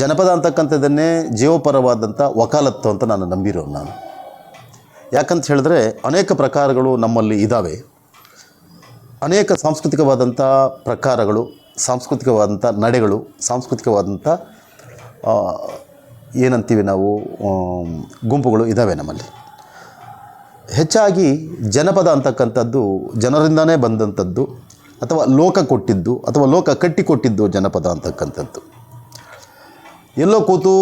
ಜನಪದ ಅಂತಕ್ಕಂಥದ್ದನ್ನೇ ಜೀವಪರವಾದಂಥ ವಕಾಲತ್ತು ಅಂತ ನಾನು ನಂಬಿರೋ ನಾನು. ಯಾಕಂತ ಹೇಳಿದ್ರೆ ಅನೇಕ ಪ್ರಕಾರಗಳು ನಮ್ಮಲ್ಲಿ ಇದ್ದಾವೆ ಅನೇಕ ಸಾಂಸ್ಕೃತಿಕವಾದಂಥ ಪ್ರಕಾರಗಳು, ಸಾಂಸ್ಕೃತಿಕವಾದಂಥ ನಡೆಗಳು, ಸಾಂಸ್ಕೃತಿಕವಾದಂಥ ಏನಂತೀವಿ ನಾವು ಗುಂಪುಗಳು ಇದ್ದಾವೆ ನಮ್ಮಲ್ಲಿ. ಹೆಚ್ಚಾಗಿ ಜನಪದ ಅಂತಕ್ಕಂಥದ್ದು ಜನರಿಂದನೇ ಬಂದಂಥದ್ದು ಅಥವಾ ಲೋಕ ಕೊಟ್ಟಿದ್ದು ಅಥವಾ ಲೋಕ ಕಟ್ಟಿಕೊಟ್ಟಿದ್ದು ಜನಪದ ಅಂತಕ್ಕಂಥದ್ದು. ಎಲ್ಲೋ ಕೂತು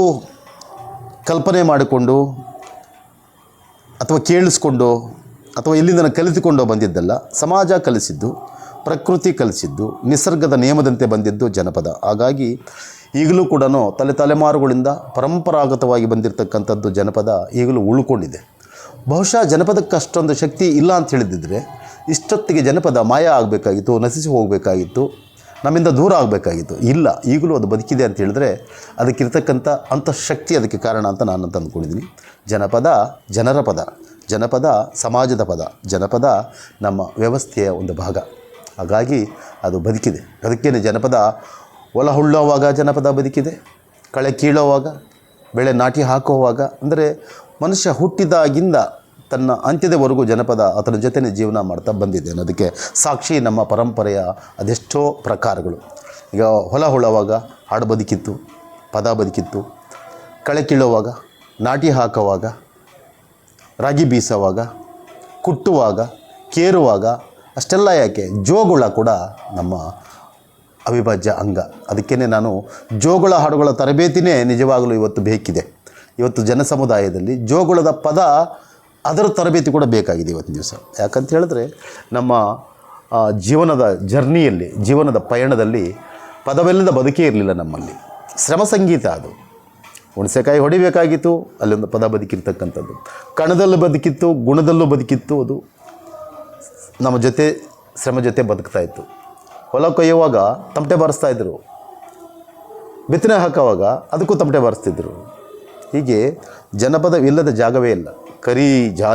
ಕಲ್ಪನೆ ಮಾಡಿಕೊಂಡು ಅಥವಾ ಕೇಳಿಸ್ಕೊಂಡು ಅಥವಾ ಎಲ್ಲಿಂದ ಕಲಿತುಕೊಂಡು ಬಂದಿದ್ದಲ್ಲ, ಸಮಾಜ ಕಲಿಸಿದ್ದು, ಪ್ರಕೃತಿ ಕಲಿಸಿದ್ದು, ನಿಸರ್ಗದ ನಿಯಮದಂತೆ ಬಂದಿದ್ದು ಜನಪದ. ಹಾಗಾಗಿ ಈಗಲೂ ಕೂಡ ತಲೆ ತಲೆಮಾರುಗಳಿಂದ ಪರಂಪರಾಗತವಾಗಿ ಬಂದಿರತಕ್ಕಂಥದ್ದು ಜನಪದ ಈಗಲೂ ಉಳ್ಕೊಂಡಿದೆ. ಬಹುಶಃ ಜನಪದಕ್ಕೆ ಅಷ್ಟೊಂದು ಶಕ್ತಿ ಇಲ್ಲ ಅಂತ ಹೇಳಿದಿದ್ರೆ ಇಷ್ಟೊತ್ತಿಗೆ ಜನಪದ ಮಾಯ ಆಗಬೇಕಾಗಿತ್ತು, ನಶಿಸಿ ಹೋಗಬೇಕಾಗಿತ್ತು. ನಮ್ಮಿಂದ ದೂರ ಆಗಬೇಕಾಗಿತ್ತು. ಇಲ್ಲ, ಈಗಲೂ ಅದು ಬದುಕಿದೆ ಅಂತ ಹೇಳಿದ್ರೆ ಅದಕ್ಕಿರ್ತಕ್ಕಂಥ ಅಂತಃಶಕ್ತಿ ಅದಕ್ಕೆ ಕಾರಣ ಅಂತ ನಾನು ಅಂತ ಅಂದ್ಕೊಂಡಿದ್ದೀನಿ. ಜನಪದ, ಜನರ ಪದ. ಜನಪದ, ಸಮಾಜದ ಪದ. ಜನಪದ, ನಮ್ಮ ವ್ಯವಸ್ಥೆಯ ಒಂದು ಭಾಗ. ಹಾಗಾಗಿ ಅದು ಬದುಕಿದೆ. ಅದಕ್ಕೇನೆ ಜನಪದ ಹೊಲ ಹುಳ್ಳೋವಾಗ ಜನಪದ ಬದುಕಿದೆ. ಕಳೆ ಕೀಳೋವಾಗ, ಬೆಳೆ ನಾಟಿ ಹಾಕುವಾಗ, ಅಂದರೆ ಮನುಷ್ಯ ಹುಟ್ಟಿದಾಗಿಂದ ತನ್ನ ಅಂತ್ಯದವರೆಗೂ ಜನಪದ ಅದರ ಜೊತೆನೇ ಜೀವನ ಮಾಡ್ತಾ ಬಂದಿದೆ ಅನ್ನೋದಕ್ಕೆ ಸಾಕ್ಷಿ ನಮ್ಮ ಪರಂಪರೆಯ ಅದೆಷ್ಟೋ ಪ್ರಕಾರಗಳು. ಈಗ ಹೊಲ ಹೊಳವಾಗ ಹಾಡು ಬದುಕಿತ್ತು, ಪದ ಬದುಕಿತ್ತು. ಕಳೆ ಕೀಳುವಾಗ, ನಾಟಿ ಹಾಕುವಾಗ, ರಾಗಿ ಬೀಸುವಾಗ, ಕುಟ್ಟುವಾಗ, ಕೇರುವಾಗ ಅಷ್ಟೆಲ್ಲ ಯಾಕೆ? ಜೋಗುಳ ಕೂಡ ನಮ್ಮ ಅವಿಭಾಜ್ಯ ಅಂಗ. ಅದಕ್ಕೇ ನಾನು ಜೋಗುಳ ಹಾಡುಗಳ ತರಬೇತಿನೇ ನಿಜವಾಗಲೂ ಇವತ್ತು ಬೇಕಿದೆ. ಇವತ್ತು ಜನ ಸಮುದಾಯದಲ್ಲಿ ಜೋಗುಳದ ಪದ ಅದರ ತರಬೇತಿ ಕೂಡ ಬೇಕಾಗಿದೆ ಇವತ್ತಿನ ದಿವಸ. ಯಾಕಂತ ಹೇಳಿದ್ರೆ ನಮ್ಮ ಜೀವನದ ಜರ್ನಿಯಲ್ಲಿ, ಜೀವನದ ಪಯಣದಲ್ಲಿ ಪದವೆಲ್ಲದ ಬದುಕೇ ಇರಲಿಲ್ಲ ನಮ್ಮಲ್ಲಿ. ಶ್ರಮ ಸಂಗೀತ ಅದು. ಹುಣಸೆಕಾಯಿ ಹೊಡಿಬೇಕಾಗಿತ್ತು, ಅಲ್ಲೊಂದು ಪದ ಬದುಕಿರ್ತಕ್ಕಂಥದ್ದು. ಕಣದಲ್ಲೂ ಬದುಕಿತ್ತು, ಗುಣದಲ್ಲೂ ಬದುಕಿತ್ತು, ಅದು ನಮ್ಮ ಜೊತೆ, ಶ್ರಮ ಜೊತೆ ಬದುಕ್ತಾ ಇತ್ತು. ಹೊಲ ಕೊಯ್ಯುವಾಗ ತಮಟೆ ಬಾರಿಸ್ತಾ ಇದ್ದರು ಬಿತ್ತನೆ ಹಾಕುವಾಗ ಅದಕ್ಕೂ ತಮಟೆ ಬಾರಿಸ್ತಿದ್ರು. ಹೀಗೆ ಜನಪದವಿಲ್ಲದ ಜಾಗವೇ ಇಲ್ಲ. करी जाल